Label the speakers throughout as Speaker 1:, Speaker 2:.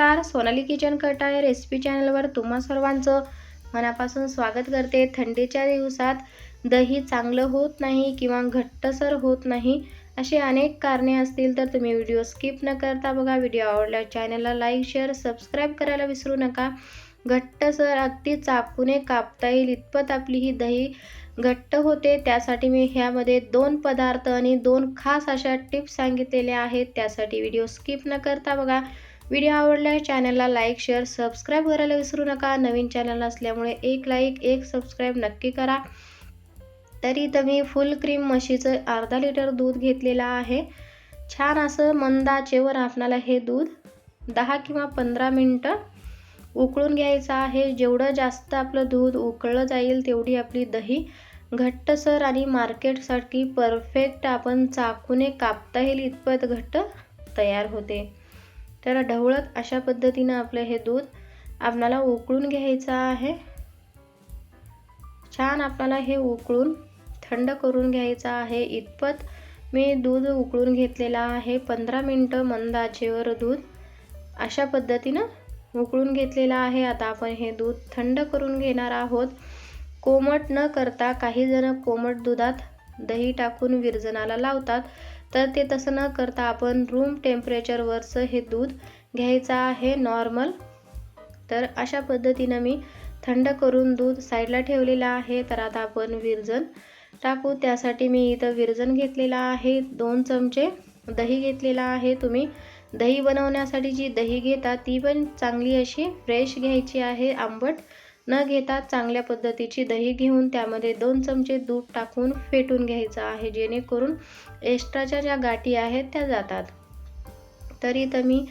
Speaker 1: नमस्कार सोनाली किचन कटाय रेसिपी चॅनलवर तुम्हा सर्वांचं मनापासून स्वागत करते. थंडीच्या दिवसात दही चांगलं होत नाही किंवा घट्टसर होत नाही अशी अनेक कारणे असतील तर तुम्ही व्हिडिओ स्किप न करता बघा. व्हिडिओ आवडल्या चॅनलला लाईक शेअर सबस्क्राईब करायला विसरू नका. घट्टसर अगदी चाकूने कापता येईल इतपत आपली ही दही घट्ट होते. त्यासाठी मी ह्यामध्ये दोन पदार्थ आणि दोन खास अशा टिप्स सांगितलेल्या आहेत. त्यासाठी व्हिडिओ स्किप न करता बघा. व्हिडिओ आवडल्यास चॅनलला लाईक शेअर सबस्क्राईब करायला विसरू नका. नवीन चॅनल असल्यामुळे एक लाईक एक सबस्क्राईब नक्की करा. तरी इथं मी फुल क्रीम म्हशीचं अर्धा लिटर दूध घेतलेलं आहे. छान असं मंदाचेवर आपणाला हे दूध दहा किंवा पंधरा मिनटं उकळून घ्यायचं आहे. जेवढं जास्त आपलं दूध उकळलं जाईल तेवढी आपली दही घट्टसर आणि मार्केटसाठी परफेक्ट आपण चाकूने कापता येईल इतपत घट्ट तयार होते. तर ढवळत अशा पद्धतीनं आपलं हे दूध आपणाला उकळून घ्यायचं आहे. छान आपल्याला हे उकळून थंड करून घ्यायचं आहे. इतपत मी दूध उकळून घेतलेलं आहे. पंधरा मिनटं मंद आचेवर दूध अशा पद्धतीनं उकळून घेतलेलं आहे. आता आपण हे दूध थंड करून घेणार आहोत. कोमट न करता काही जण कोमट दुधात दही टाकून विरजनाला लावतात. तर ते तसं न करता आपण रूम टेम्परेचरवरचं हे दूध घ्यायचं आहे नॉर्मल तर अशा पद्धतीनं मी थंड करून दूध साईडला ठेवलेलं आहे. तर आता आपण विरजन टाकू. त्यासाठी मी इथं विरजन घेतलेलं आहे. दोन चमचे दही घेतलेला आहे तुम्ही. दही बनवण्यासाठी जी दही घेता ती पण चांगली अशी फ्रेश घ्यायची आहे आंबट. न घेता चांगल्या पद्धतीची दही घेऊन त्यामध्ये दोन चमचे दूध टाकून फेटून घ्यायचं आहे जेणेकरून एक्स्ट्राच्या ज्या गाठी आहेत त्या जातात. तरी तर मी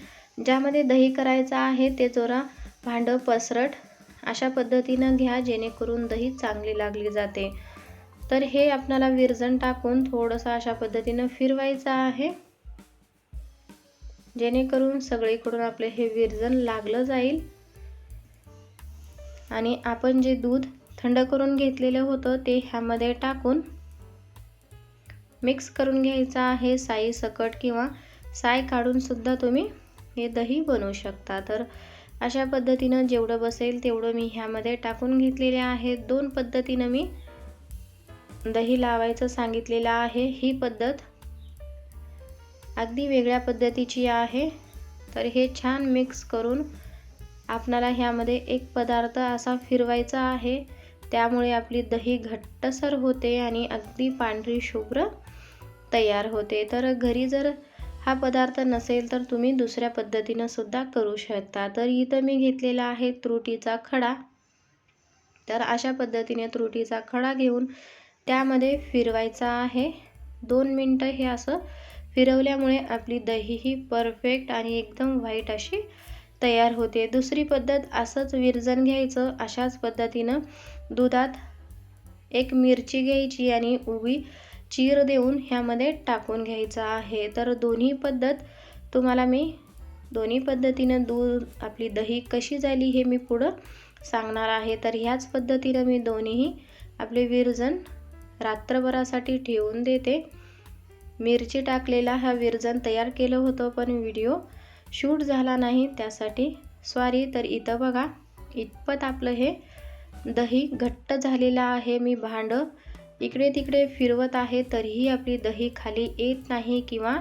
Speaker 1: ज्यामध्ये दही करायचं आहे ते जोरा भांडं पसरट अशा पद्धतीनं घ्या जेणेकरून दही चांगली लागली जाते. तर हे आपल्याला विरजण टाकून थोडंसं अशा पद्धतीनं फिरवायचं आहे. जेणेकरून सगळीकडून आपले हे विरजण लागलं जाईल. आणि आपण जे दूध थंड करून घेतलेलं होतं ते ह्यामध्ये टाकून मिक्स करून घ्यायचं आहे. साई सकट किंवा साय काढूनसुद्धा तुम्ही हे दही बनवू शकता. तर अशा पद्धतीनं जेवढं बसेल तेवढं मी ह्यामध्ये टाकून घेतलेले आहे. दोन पद्धतीनं मी दही लावायचं सांगितलेलं आहे. ही पद्धत अगदी वेगळ्या पद्धतीची आहे. तर हे छान मिक्स करून आपणाला ह्यामध्ये एक पदार्थ असा फिरवायचा आहे. त्यामुळे आपली दही घट्टसर होते आणि अगदी पांढरी शुभ्र तयार होते. तर घरी जर हा पदार्थ नसेल तर तुम्ही दुसऱ्या पद्धतीनं सुद्धा करू शकता. तर इथं मी घेतलेला आहे त्रुटीचा खडा. तर अशा पद्धतीने त्रुटीचा खडा घेऊन त्यामध्ये फिरवायचा आहे. दोन मिनटं हे असं फिरवल्यामुळे आपली दही ही परफेक्ट आणि एकदम व्हाईट अशी तयार होते. दुसरी पद्धत असंच विरजण घ्यायचं. अशाच पद्धतीनं दुधात एक मिरची घ्यायची आणि उभी चीर देऊन ह्यामध्ये टाकून घ्यायचं आहे. तर दोन्ही पद्धत तुम्हाला मी दोन्ही पद्धतीनं दूध आपली दही कशी झाली हे मी पुढं सांगणार आहे. तर ह्याच पद्धतीनं मी दोन्हीही आपले विरजण रात्रभरासाठी ठेवून देते. मिरची टाकलेला हा विरजण तयार केलं होतं पण व्हिडिओ शूट झाला नाही त्यासाठी. सॉरी तर इथं बघा इतपत आपलं हे दही घट्ट झालेलं आहे मी भांडं इकडे तिकडे फिरवत आहे तरीही आपली दही खाली येत नाही किंवा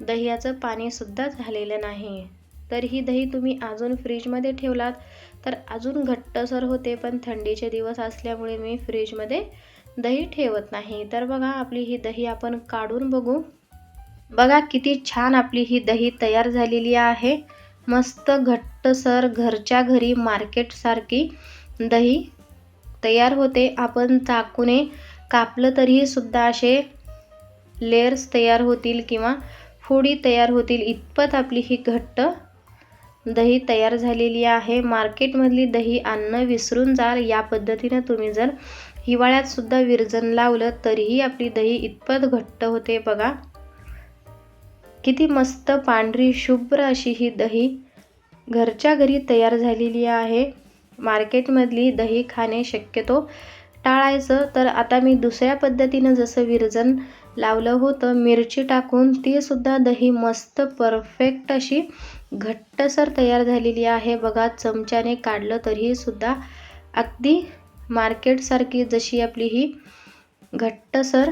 Speaker 1: दह्याचं पाणीसुद्धा झालेलं नाही. तर ही दही तुम्ही अजून फ्रीजमध्ये ठेवलात तर अजून घट्टसर होते पण थंडीचे दिवस असल्यामुळे मी फ्रीजमध्ये दही ठेवत नाही. तर बघा आपली ही दही आपण काढून बघू. बघा किती छान आपली ही दही तयार झालेली आहे. मस्त घट्टसर घरच्या घरी मार्केटसारखी दही तयार होते. आपण चाकूने कापलं तरीही सुद्धा असे लेअर्स तयार होतील किंवा फोडी तयार होतील. इतपत आपली ही घट्ट दही तयार झालेली आहे. मार्केटमधली दही आणणं विसरून जाल. या पद्धतीनं तुम्ही जर हिवाळ्यात सुद्धा लावलं तरीही आपली दही इतपत घट्ट होते बघा. किती मस्त पांढरी शुभ्र अशी ही दही घरच्या घरी तयार झालेली आहे. मार्केटमधली दही खाणे शक्यतो टाळायचं. तर आता मी दुसऱ्या पद्धतीनं जसं विरजन लावलं होतं मिरची टाकून तीसुद्धा दही मस्त परफेक्ट अशी घट्टसर तयार झालेली आहे. बघा चमच्याने काढलं तरीही सुद्धा अगदी मार्केटसारखी जशी आपली ही घट्टसर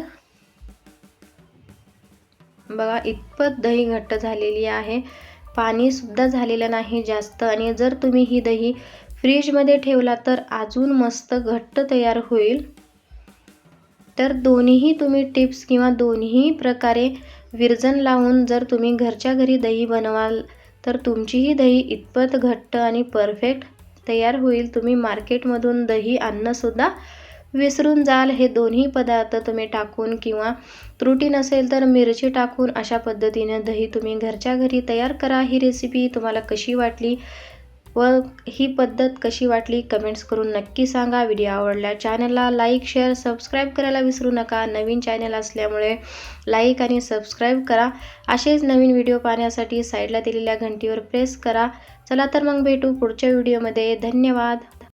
Speaker 1: बघा इतपत दही घट्ट झालेली आहे. पाणीसुद्धा झालेलं नाही जास्त आणि जर तुम्ही ही दही फ्रीजमध्ये ठेवला तर अजून मस्त घट्ट तयार होईल. तर दोन्हीही तुम्ही टिप्स किंवा दोन्ही प्रकारे विरजन लावून जर तुम्ही घरच्या घरी दही बनवाल तर तुमचीही दही इतपत घट्ट आणि परफेक्ट तयार होईल. तुम्ही मार्केटमधून दही आणणंसुद्धा विसरून जाल हे दोन्ही पदार्थ तुम्ही टाकून किंवा त्रुटी नसेल तर मिरची टाकून अशा पद्धतीने दही तुम्ही घरच्या घरी तयार करा. ही रेसिपी तुम्हाला कशी वाटली व ही पद्धत कशी वाटली कमेंट्स करून नक्की सांगा. व्हिडिओ आवडला चॅनलला लाईक शेअर सबस्क्राईब करायला विसरू नका. नवीन चॅनल असल्यामुळे लाईक आणि सबस्क्राईब करा. असेच नवीन व्हिडिओ पाहण्यासाठी साईडला दिलेल्या घंटीवर प्रेस करा. चला तर मग भेटू पुढच्या व्हिडिओमध्ये धन्यवाद.